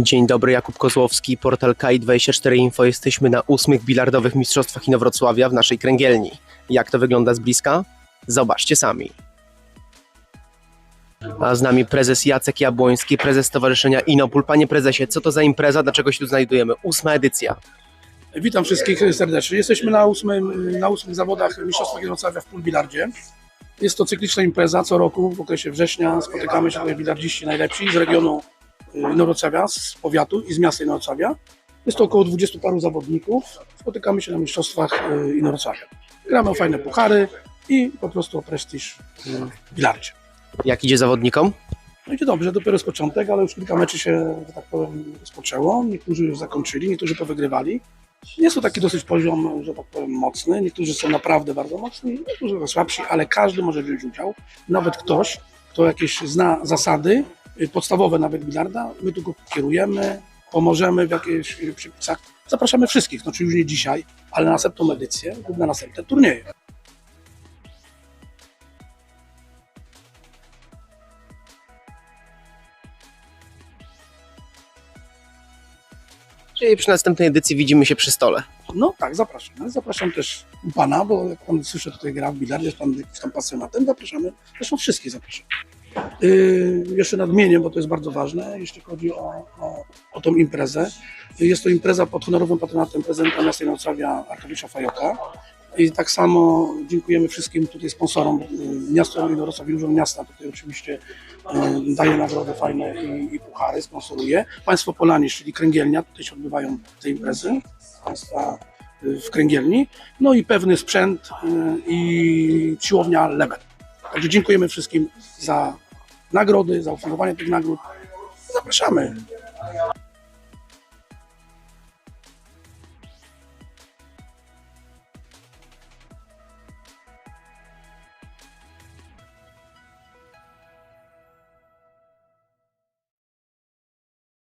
Dzień dobry, Jakub Kozłowski, portal KI24 Info. Jesteśmy na ósmych bilardowych mistrzostwach Inowrocławia w naszej kręgielni. Jak to wygląda z bliska? Zobaczcie sami. A z nami prezes Jacek Jabłoński, prezes Stowarzyszenia Inopól. Panie prezesie, co to za impreza? Dlaczego się tu znajdujemy? Ósma edycja. Witam wszystkich serdecznie. Jesteśmy na, ósmym, na ósmych zawodach Mistrzostwa Wrocławia w pólbilardzie. Jest to cykliczna impreza. Co roku w okresie września spotykamy się tutaj bilardziści najlepsi z regionu y, Inowrocławia, z powiatu i z miasta Inowrocławia. Jest to około 20 paru zawodników. Spotykamy się na Mistrzostwach y, Inowrocławia. Gramy o fajne puchary i po prostu o prestiż y, w bilardzie. Jak idzie zawodnikom? No idzie dobrze, dopiero jest początek, ale już kilka meczy się, że tak powiem, rozpoczęło. Niektórzy już zakończyli, niektórzy powygrywali. Jest to taki dosyć poziom, że tak powiem, mocny. Niektórzy są naprawdę bardzo mocni, niektórzy trochę słabsi, ale każdy może wziąć udział. Nawet ktoś, kto jakieś zna zasady podstawowe nawet bilarda, my tu go kierujemy, pomożemy w jakichś y, przepisach. Zapraszamy wszystkich, znaczy już nie dzisiaj, ale na następną edycję lub na następne turnieje. Czyli przy następnej edycji widzimy się przy stole. No tak, zapraszam. Zapraszam też pana, bo jak pan słyszę tutaj gra w bilard, jest pan jakiś tam pasjonatem, zapraszamy. Zresztą wszystkich zapraszam. Yy, jeszcze nadmienię, bo to jest bardzo ważne, jeśli chodzi o, o, o tą imprezę. Jest to impreza pod honorowym patronatem prezydenta miasta Janowcawia Arkadiusza Fajoka. I tak samo dziękujemy wszystkim tutaj sponsorom. Miasto Inowrocław i Urząd Miasta tutaj oczywiście yy, daje nagrody fajne i, i puchary, sponsoruje. Państwo Polanie, czyli Kręgielnia, tutaj się odbywają te imprezy. Państwa y, w kręgielni, no i pewny sprzęt y, i siłownia Lebet. Także dziękujemy wszystkim za nagrody, za ufundowanie tych nagród. Zapraszamy.